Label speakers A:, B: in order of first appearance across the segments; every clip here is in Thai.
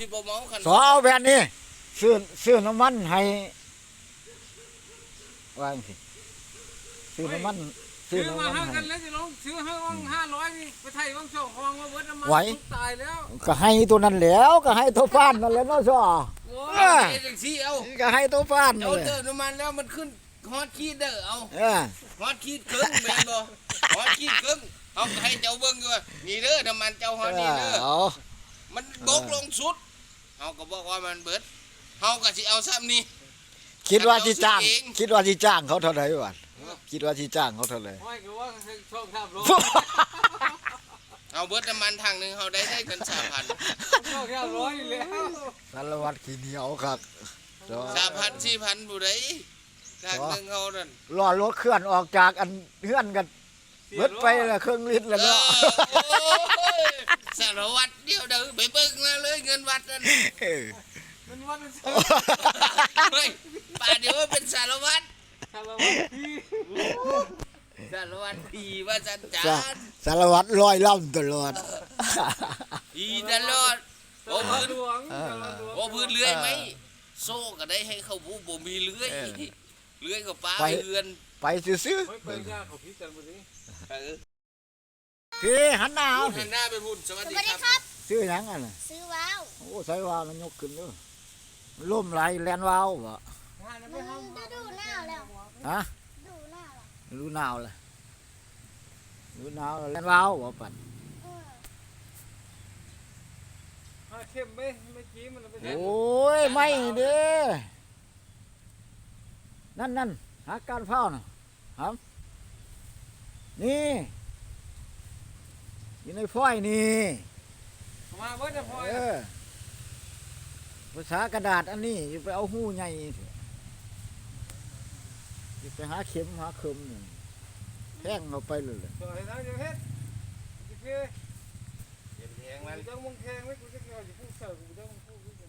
A: สิบ่เมาคัน
B: สอเอาแบบนี้ซื้อซื้อน้ำมันให้ว่าจังสิซื้อน้ำมันซื้อ
C: ซื้อ
B: น้ำ
C: มา
B: มัน
C: ห้า
B: ให้
C: กันแล้วสิลงซื้อให้ว่างห้าร้อยนี่ไปไทยว่างโชคว่างมาเบิดน้ำมัน
B: ไหว
C: ตายแล้ว
B: ก็ให้ตัวนั้นแหล้วก็ให้ตัวฟ้านนั่นแหละเนาะซอ
C: โอ้
B: เอยอ
A: เฮ็ดจังซี่เอา
B: ก็ให้ตัวฟ้านนั่
A: เอา
B: นแหละ
A: เติมน้ำมันแล้วมันขึ้นฮอตขีดเด้อเอา
B: เออ
A: ฮอตขีดครึ่งแม่นบ่ฮอตขีดครึ่งเอาก็ให้เจ้าเบิ่งอยู่ว่านี่เด้อน้ำมันเจ้าฮอตนี่เด้อ
B: เอา
A: มันบกลงสุด เฮาก็บอกว่ามันเบิดเฮาก็สิเอาซ้ำนี่
B: คิดว่าสิจ้าง
A: เอาซื้อเอง
B: คิดว่าสิจ้างเขาเท่าไหร่วะคิดว่าสิจ้างเขาเท่าไหร่
C: ไม่คือว่าโชคทับรถ
A: เอาเบิดน้ำมันทางหนึงเฮาได้ได้กัน3,000
C: โชคทับร้อยอยู่แล้ว
B: สารวัตรขี้เหนียวครับซอ
A: 3,000 4,000ผู้ใดทางหนึงเฮานั่น
B: รอรถเคลื่อนออกจากอันเฮือนกัน เบิดไปละเครื่องลิตรแล้ว
A: เอ
B: เนาะ
A: อโอ้ยสารวัตรเดียวเด้อไปเบิ่งมาเลยเงินวัดนั่น
B: เออ
C: มันวันเสา
A: เฮ้ยป่าเดี๋ยวว่าเป็นสารวัตร
C: ทับรถพี่
A: สารวัตรปีว่าจันจา
B: สานสารวัตรลอยล่ำตลอด
A: ปีตลอดโอ้
C: ทับ
A: พื้น
C: ดวงทับดวง
A: โอ้พื้นเลื้อยไหมโซ่ก็ได้ให้เขาผู้บ่มีเลื้อย
B: เออ
A: เลื้อยกับป้า
B: ไป
A: เรือน
B: ไปซื้อ
C: เฮ้ยไปยากเขาพิจารณาดิ
A: เออ
B: ๆ พี่หันหน้าเอา
A: หันหน้าไปพูดสวัส
D: ส
A: ดี
D: วัสดี
A: ครับ
D: ครับ
B: ซื้อหยังอะน่ะ
D: ซื้อว้าว
B: โอ้ใส่วาวมันยกขึ้นเด้อมันล่มไหลแลนวาวบ่
D: มันจะดูหน้าแล้ว
B: ฮะ
D: ดูหน้าแล้ว
B: รู้หนาวเลยรู้หนาวแล้วแลนวาวบ่ปัด
D: เออ
C: อ่าเข้มไหมเมื่อกี้มันไป
B: โอ้ยไม่เด้นั่นนั่นหาการเฝ้าน่ะครับ นี่ อยู่ในฝ้อยนี่
C: มาเบิดจะพอ
B: เออภาษากระดาษอันนี้อย่าไปเอาหูใหญ่เถอะอย่าไปหาเข็มหาเข็มนี่แทงเอาไปเลยล่ะ
C: สวยนะเดี๋ยวเฮ็ดโอเค
A: เดี๋ยวแทง
C: มั
A: มันน
C: จะมึงแทงไหมกูจะเกี่ยวอยู่ผู้เสิร์ฟกูจะมึงพูดกูจะ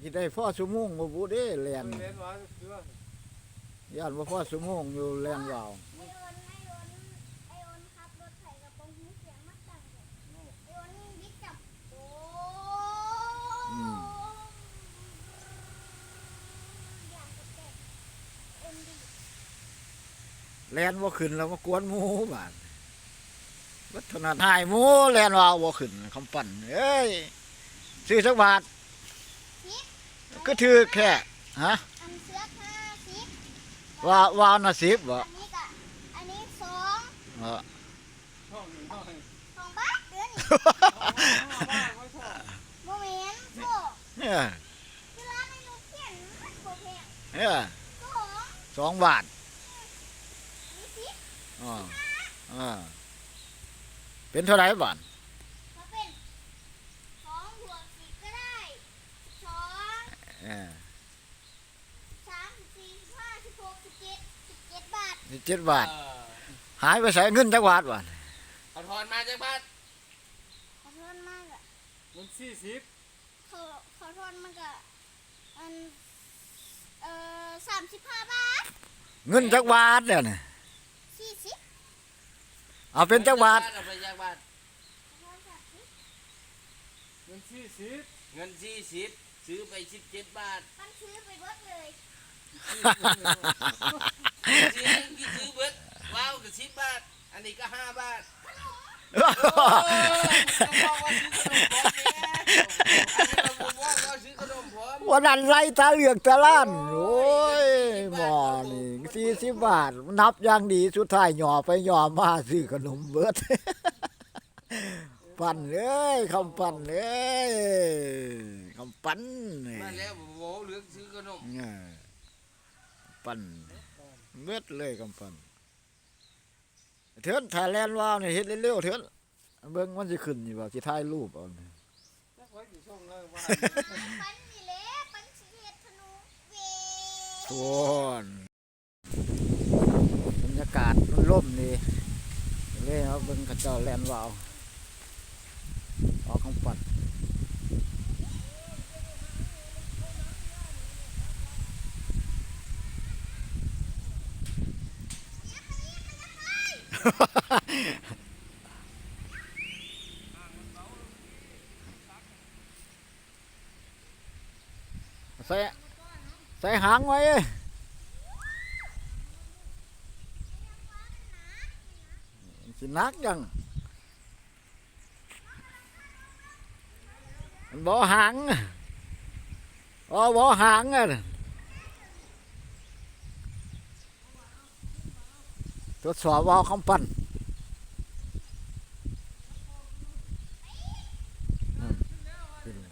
B: สิได้พ่อสมงบ่บุเด้แลน
C: เล่นว่าเสือย่า
B: นว่าพ่อสมงอยู่แลนวาว
D: ไอโอนไอโอนไอโอนขับรถไถกระโปรงหูเสียงมักจังเลยไอโอนนี่ยิกจับโอ้อยากจะแตกเอ็นดี
B: แลนบ่ขึ้นแล้วมากวนหมูบาดวัฒนธรรมหมูแลนวาวบ่ขึ้นคำปั่นเอ้ยซื้อสักบาทก็ถือแค่ฮะ
D: อันเสื้อผ้าสิบ
B: ว่าวาวน่ะสิบบ่
D: อันนี้กะอันนี้สอง
B: เออ
C: ชอบหนึ่งชอบหนึ่ง
D: สองบาทเดือนนี้
C: บ้าไม่ชอบ
D: โมเมนต์โซ่
B: เนี่ย
D: เวลาในลูกเขียนมันโบแพง
B: เนี่ย
D: สอง
B: สองบาท
D: นี่สิ
B: อ๋ออ่าเป็นเท่าไหร่บาท
D: มาเป็นสองบวกสิบก็ได้สอง
B: เออ
D: สามสิบสี่สิบห้าสิบหกสิบเจ็ดสิบเจ็ดบาท
B: นี่เจ็ดบาทหายไปใส่เงินจักบาทบาท
A: เอาถอนมาจากบ้าน
D: ขอโทษมากอะ
C: มันสี่สิบ
D: ขอขอโทษมากอะอันเอ่อสามสิบห้าบาท
B: เงินจักบาทเนี่ยนะ
D: สี่สิบ
B: เอาเป็นจักบาท
A: เอาไปจากบ้าน
D: ขอโทษสามสิบ
C: มันสี่สิบ
A: เงินสี่สิบซื้อไปสิบเจ็ดบาท
D: มันซื้อไปเบิดเลย
A: ซื้อที่ซื้อเบิดว้าวก็สิบบาท อันนี้ก็ห้าบาท
B: โอ้
A: โอ้ต้องบอกว่าซื้อขนมพร้อมเนี่ย วัน
B: นั้นไรตาเหลือกตาล้าน โอ้ยหมอนี่สี่สิบบาท นับอย่างดีสุดท้ายหย่อไปหย่อมาซื้อขนมเบิด ปั่นเอ้ยคำปั่นเอ้ยคำปั่นเอ้ย
A: มาแล้วโอ้เหลือกซื้อขนม
B: เออปั่นเบิดเลยคำปั่นเถินถ่ายแลนด์วาวเนี่ยเฮ็ดเร็วๆเถินเบิ่งมันสิขึ้นอยู่บ่สิถ่ายรูปเอา
C: งเลยว่า
D: ปันนี่แหละปันสิเฮ็ดธนูเว
B: โอนบรรยากาศมันร่มดีเลยครับเบิ่งเขาเจ้าแลนวาวออกของปัด เส่ ใส่หางไว้เอ้ยมันสินักยังมันบ่หางอ๋อบ่หางอะทดสอบว่าคำปั้นอืมขึ้นแล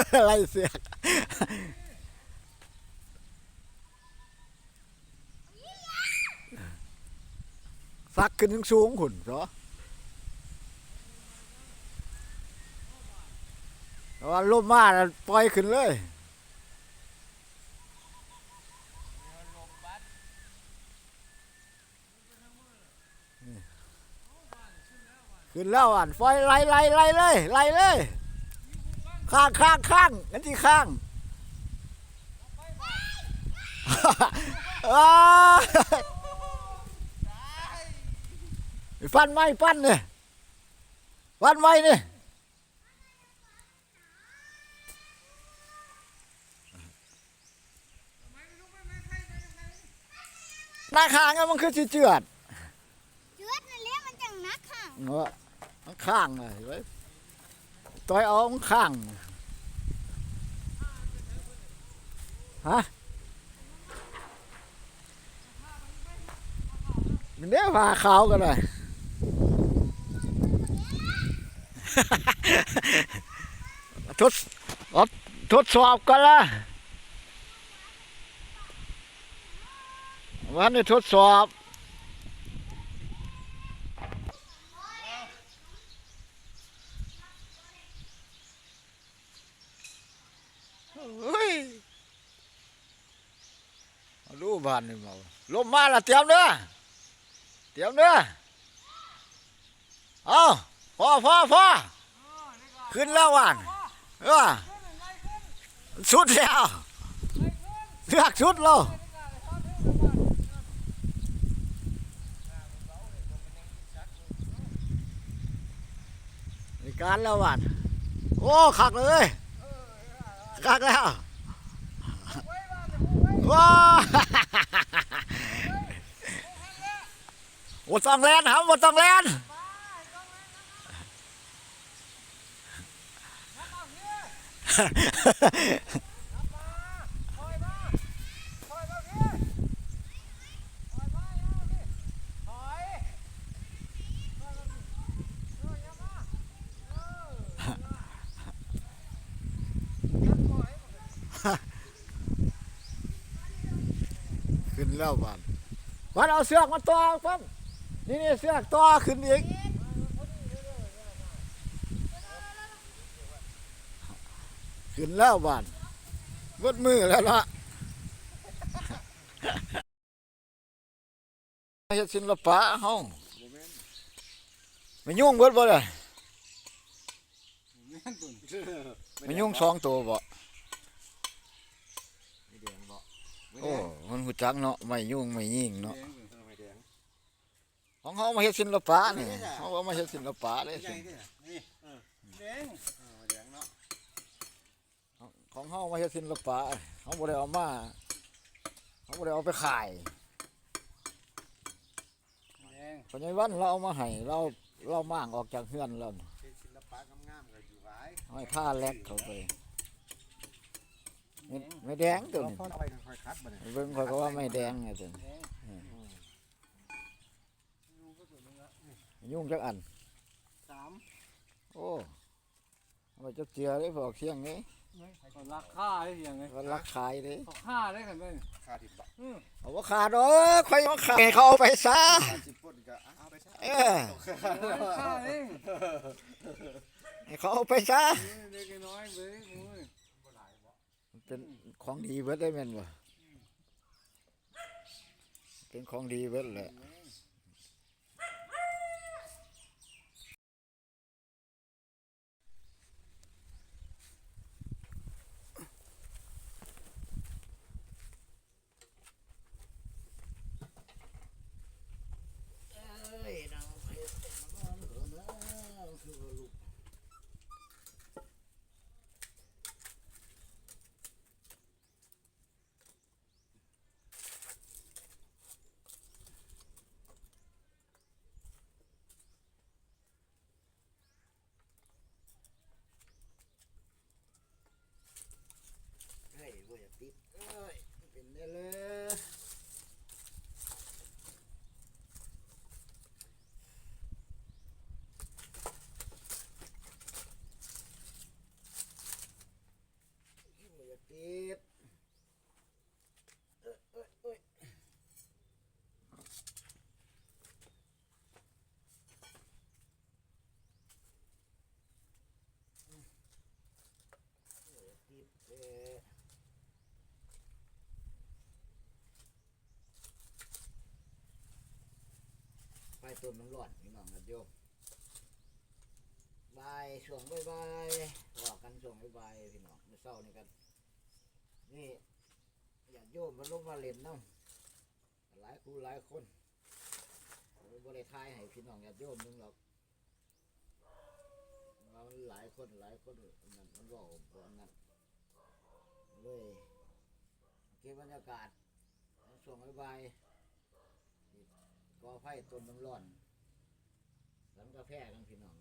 B: ้ว ไล่เสือกซักขึ้นสูงขุนเหรอแต่ว่าลมมาแล้วปล่อยขึ้นเลยขึ้นแล้วอ่านไฟไล่ไล่ไล่เลยไล่เลย ข้างข้างข้างนั่นที่ข้างอ้าวฟันไม้ปั้นเนี่ยฟันไม้เนี่ยหน้าข้างอะมันคือสิเจือด
D: เจือดนั่นแหละมันจังนักค่ะ
B: เนาะมันข้างเลยไว้ ต่อยเอามันข้างฮะมันเด้พาเขากันเลยทดทดสอบกันละวันนี้ทดสอบ เฮ้ยมาดู บ้านนี่มาลมมาละเตรียมเด้อเตรียมเด้อเอาพอพอพอขึ้นแล้ววันเออสุดแล้วเลือกสุดแล้วการแล้ววันโอ้ขักเลยขักแล้วว้า บ่ต้องแล่นครับบ่ต้องแล่นขึ้นแล้วบ้านบ้านเอาเสือกมาต่อฟัน นี่นี่เสือกต่อขึ้นอีกขึ้นแล้วบ้านวดมือแล้วล่ะเฮ็ดศิลปะเฮาไม่ยุ่งเบิดบ่เลยไม่ยุ่งสองตัวบ่โอ้ มันหูจักเนาะไม่ยุ่งไม่ยิ่งเนาะ ของเขามาเฮ็ดศิลปะนี่เขาเอามาเฮ็ดศิลปะเลยสิของเขามาเฮ็ดศิลปะเขาบ่ได้เอามาเขาบ่ได้เอาไปขายพญายวันเราเอามาให้เราเรามางออกจากเฮือนแล้วน่ะ
A: ศิลปะงามๆก็อยู่หลาย
B: เอาให้ผ้าแลกเข้าไปไม่ไม่แดงตัวนี้
A: พ่อเอาไปค่อยๆคัดบ่เนี่ย
B: เบิ่งข่อยก็ว่าไม่แดงไงตัวนี้ ยุ่งจักอัน
A: สาม
B: โอ้เอาไปจักเจียได้บอกเสียงนี้
C: ราคาได้ยังไง
B: ก็รักขายเด้
C: เขาค่าได้กันไหม
A: ค่าทิบบาท
B: เอาว่าขาดเออค่อยมาขายให้เขาเอาไปซะ
A: ค่าสิบปุ่นก็เอาไปซะ
B: เออ
C: ค่าเอง
B: ให้เขาเอาไปซะ
C: เล็กน้อยเว้ย
B: มันเป็นของดีเบิดได้แม่นบ่เป็นของดีเบิดแหละ ต้มน้ำร้อนพี่น้องญาติโยมบายช่วงบายบายๆว่ากันช่วงบายบายๆพี่น้องเมื่อเช้านี่กันนี่ญาติโยมมาลงมาเล่นน้ำหลายคู่หลายคนบริทายให้พี่น้องญาติโยมนึงหรอกมันหลายคนหลายคนอันนั่นมันบอกบ่อันนั้นเลยเก็บบรรยากาศช่วงบายๆ กอไฟต้นน้ำร้อนหลังกาแฟกันพี่น้อง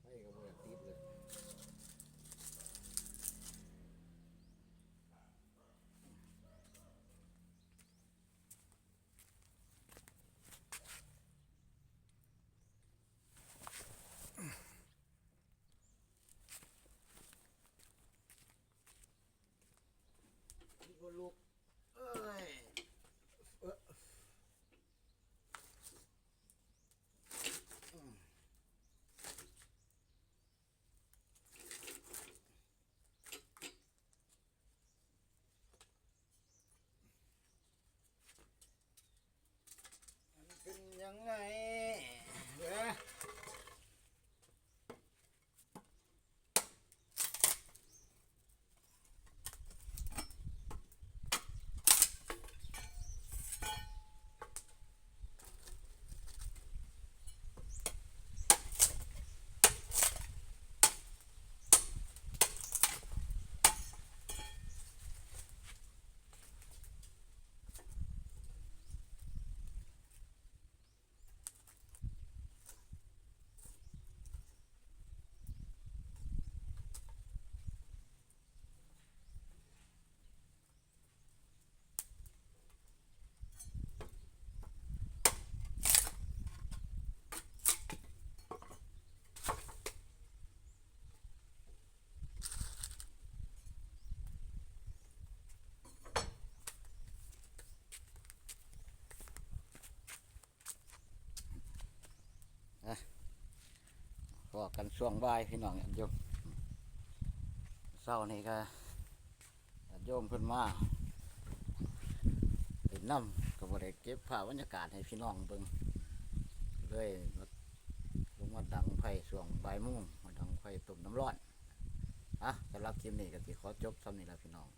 B: ไฟก็บ่อยากติดเลย พอกันช่วงบ่ายพี่น้องญาติโยมเศร้านี่ก็โยมเพิ่นมาเป็นน้ำก็บ่ได้เก็บภาพบรรยากาศให้พี่น้องเบิ่งเลยมาลงมาดังไฟช่วงบ่ายโมงมาดังไฟต้มน้ำร้อนอะสำหรับคลิปนี้ก็สิขอจบซ้ำนี่ละพี่น้อง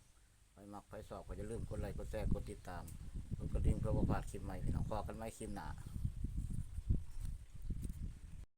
B: ไปมักไปสอบก็อย่าลืมกดไลค์กดแชร์กดติดตามกดกระดิ่งเพื่อบ่พาดคลิปใหม่พี่น้องพอกันใหม่คลิปหน้า